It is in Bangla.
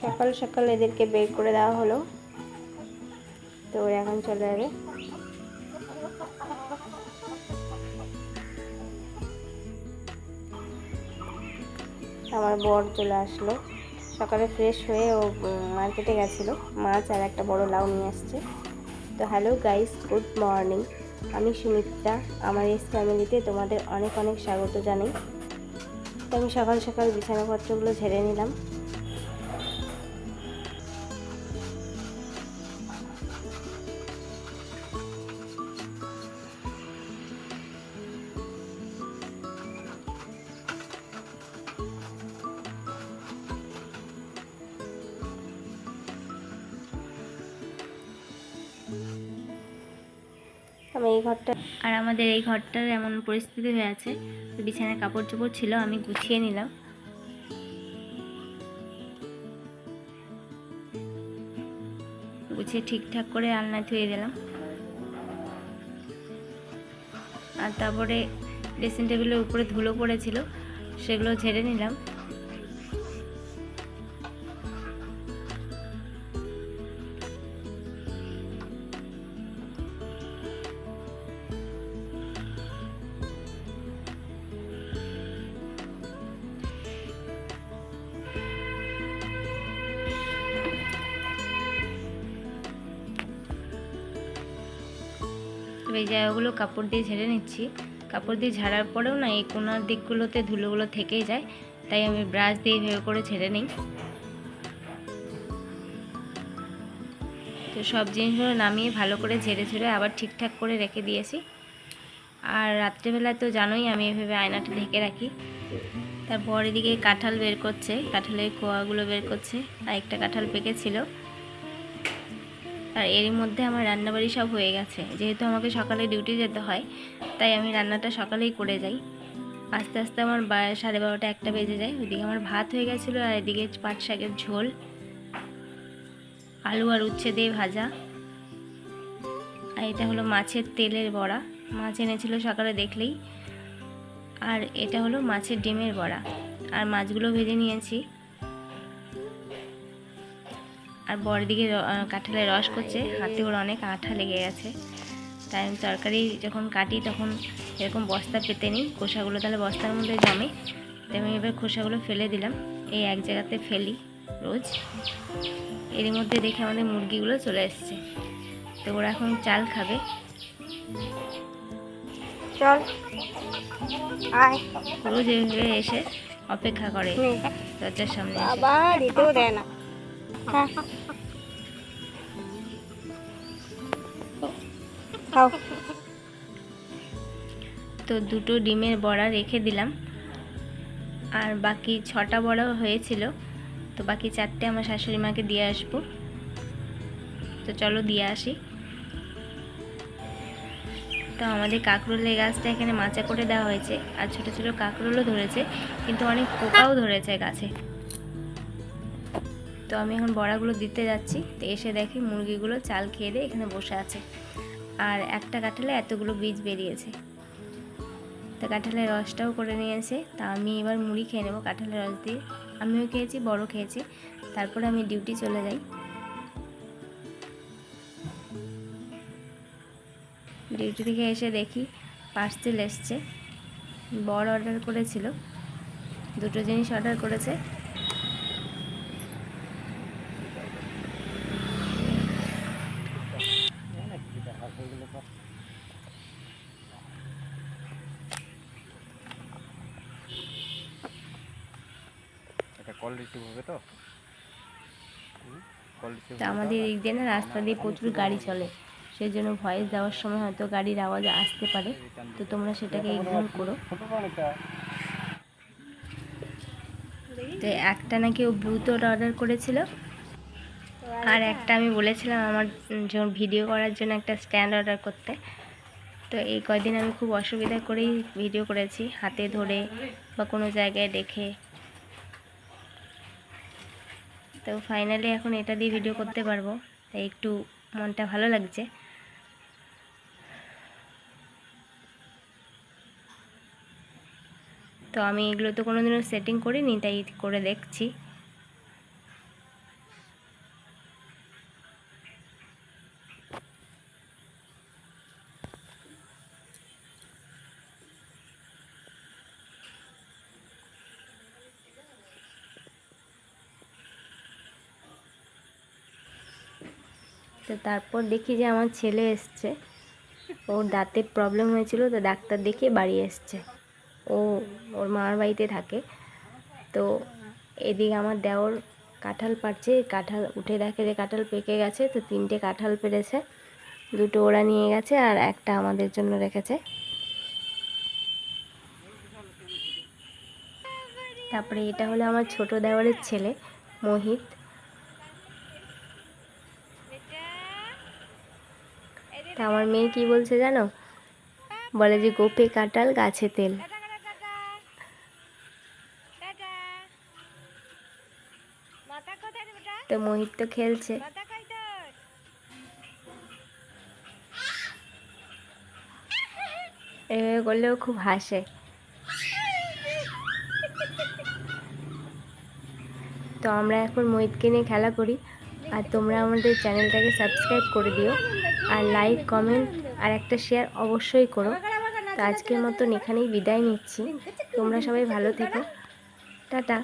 সকাল সকাল এদেরকে বের করে দেওয়া হলো। তো ওরা এখন চলে যাবে। আমার বর চলে আসলো। সকালে ফ্রেশ হয়ে ও মার্কেটে গেছিল। মাছ আর একটা বড় লাউ নিয়ে আসছে। তো হ্যালো গাইস গুড মর্নিং আমি সুমিত্রা আমার এই ফ্যামিলিতে তোমাদের অনেক অনেক স্বাগত জানাই। তো আমি সকাল সকাল বিছানাপত্রগুলো ঝেড়ে নিলাম। আমি এই ঘরটা আর আমাদের এই ঘরটার এমন পরিস্থিতি হয়ে আছে বিছানায় কাপড় চোপড় ছিল, আমি গুছিয়ে নিলাম। গুছিয়ে ঠিকঠাক করে আলনা ধুয়ে দিলাম। আর তারপরে ড্রেসিং টেবিলের উপরে ধুলো পড়েছিল, সেগুলো ঝেড়ে নিলাম। এই জায়গাগুলো কাপড় দিয়ে ঝেড়ে নিচ্ছি। কাপড় দিয়ে ঝাড়ার পরেও না এই কোনার দিকগুলোতে ধুলোগুলো থেকেই যায়, তাই আমি ব্রাশ দিয়ে ভেবে করে ঝেড়ে নিই। তো সব জিনিসগুলো নামিয়ে ভালো করে ঝেড়ে ঝেড়ে আবার ঠিকঠাক করে রেখে দিয়েছি। আর রাত্রেবেলায় তো জানোই আমি এভাবে আয়নাটা ঢেকে রাখি। তারপর এদিকে কাঁঠাল বের করছে, কাঁঠালের কোয়াগুলো বের করছে আর একটা কাঁঠাল পেকেছিল। আর এরই মধ্যে আমার রান্নাবাড়ি সব হয়ে গেছে। যেহেতু আমাকে সকালে ডিউটি যেতে হয়, তাই আমি রান্নাটা সকালেই করে যাই। আস্তে আস্তে আমার সাড়ে বারোটা একটা বেজে যায়। ওইদিকে আমার ভাত হয়ে গেছিল আর এদিকে পাট শাকের ঝোল, আলু আর উচ্ছে দিয়ে ভাজা। আর এটা হলো মাছের তেলের বড়া। মাছ এনেছিল সকালে দেখলেই। আর এটা হলো মাছের ডিমের বড়া। আর মাছগুলো ভেজে নিয়েছি। আর বড় দিকে কাঁঠালের রস করছে। হাতে ওর অনেক আঠা লেগে গেছে। তাই আমি তরকারি যখন কাটি তখন এরকম বস্তা পেতে নিই। খোসাগুলো তাহলে বস্তার মধ্যে জমে। তাই আমি এবার খোসাগুলো ফেলে দিলাম। এই এক জায়গাতে ফেলি রোজ। এরই মধ্যে দেখে আমাদের মুরগিগুলো চলে এসছে। তো ওরা এখন চাল খাবে। চল। আয়। রোজ এভাবে এসে অপেক্ষা করে। দরজার সামনে আবার দেয় না। খাও। তো দুটো ডিমের বড়া রেখে দিলাম। আর বাকি ছটা বড়াও হয়েছিল। তো বাকি চারটে আমার শাশুড়ি মাকে দিয়ে আসব। তো চলো দিয়ে আসি। তো আমাদের কাঁকরোলের গাছটা এখানে মাচা করে দেওয়া হয়েছে। আর ছোটো ছোটো কাঁকরোলও ধরেছে। কিন্তু অনেক পোকাও ধরেছে গাছে। তো আমি এখন বড়াগুলো দিতে যাচ্ছি। তো এসে দেখি মুরগিগুলো চাল খেয়ে দিয়ে এখানে বসে আছে। আর একটা কাঁঠালে এতগুলো বীজ বেরিয়েছে। তো কাঁঠালের রসটাও করে নিয়েছে। তা আমি এবার মুড়ি খেয়ে নেব কাঁঠালের রস দিয়ে। আমিও খেয়েছি বড় খেয়েছি। তারপরে আমি ডিউটি চলে যাই। ডিউটি থেকে এসে দেখি পার্সেল এসছে। বড় অর্ডার করেছিল। দুটো জিনিস অর্ডার করেছে একটা কল রিসিভ হবে তো? কল আমাদের এই দিয়ে না রাস্তা দিয়ে প্রচুর গাড়ি চলে। সেই জন্য ভয়েস দেওয়ার সময় হয়তো গাড়ির আওয়াজ আসতে পারে। তো তোমরা সেটাকে ইগনোর করো। তো একটা নাকি ও ব্লুটুথ অর্ডার করেছিল। আর একটা আমি বলেছিলাম আমার ভিডিও করার জন্য একটা স্ট্যান্ড অর্ডার করতে। তো এই কয়দিন আমি খুব অসুবিধা করেই ভিডিও করেছি। হাতে ধরে বা কোনো জায়গায় দেখে। তো ফাইনালি এখন এটা দিয়ে ভিডিও করতে পারব। তাই একটু মনটা ভালো লাগছে। তো আমি এগুলো তো কোনোদিনও সেটিং করিনি, তাই করে দেখছি। তো তারপর দেখি যে আমার ছেলে এসছে। ওর দাঁতের প্রবলেম হয়েছিল, তো ডাক্তার দেখিয়ে বাড়ি এসছে। ও, ওর মার বাড়িতে থাকে। তো এদিকে আমার দেওর কাঁঠাল পাড়ছে, কাঁঠাল উঠে দেখে যে কাঁঠাল পেকে গেছে, তো তিনটে কাঁঠাল পেরেছে। দুটো ওরা নিয়ে গেছে আর একটা আমাদের জন্য রেখেছে। তারপরে এটা হলো আমার ছোট দেওয়ারের ছেলে, মোহিত। তা আমার মেয়ে কি বলছে জানো? বলে যে গোপে কাঁঠাল, গাছে তেল। তো মোহিত তো খেলছে। এভাবে করলেও খুব হাসে। তো আমরা এখন মোহিতকে নিয়ে খেলা করি। আর তোমরা আমাদের চ্যানেলটাকে সাবস্ক্রাইব করে দিও। আর লাইক কমেন্ট আর একটা শেয়ার অবশ্যই করো। তো আজকের মতন এখানেই বিদায় নিচ্ছি। তোমরা সবাই ভালো থেকো। টাটা।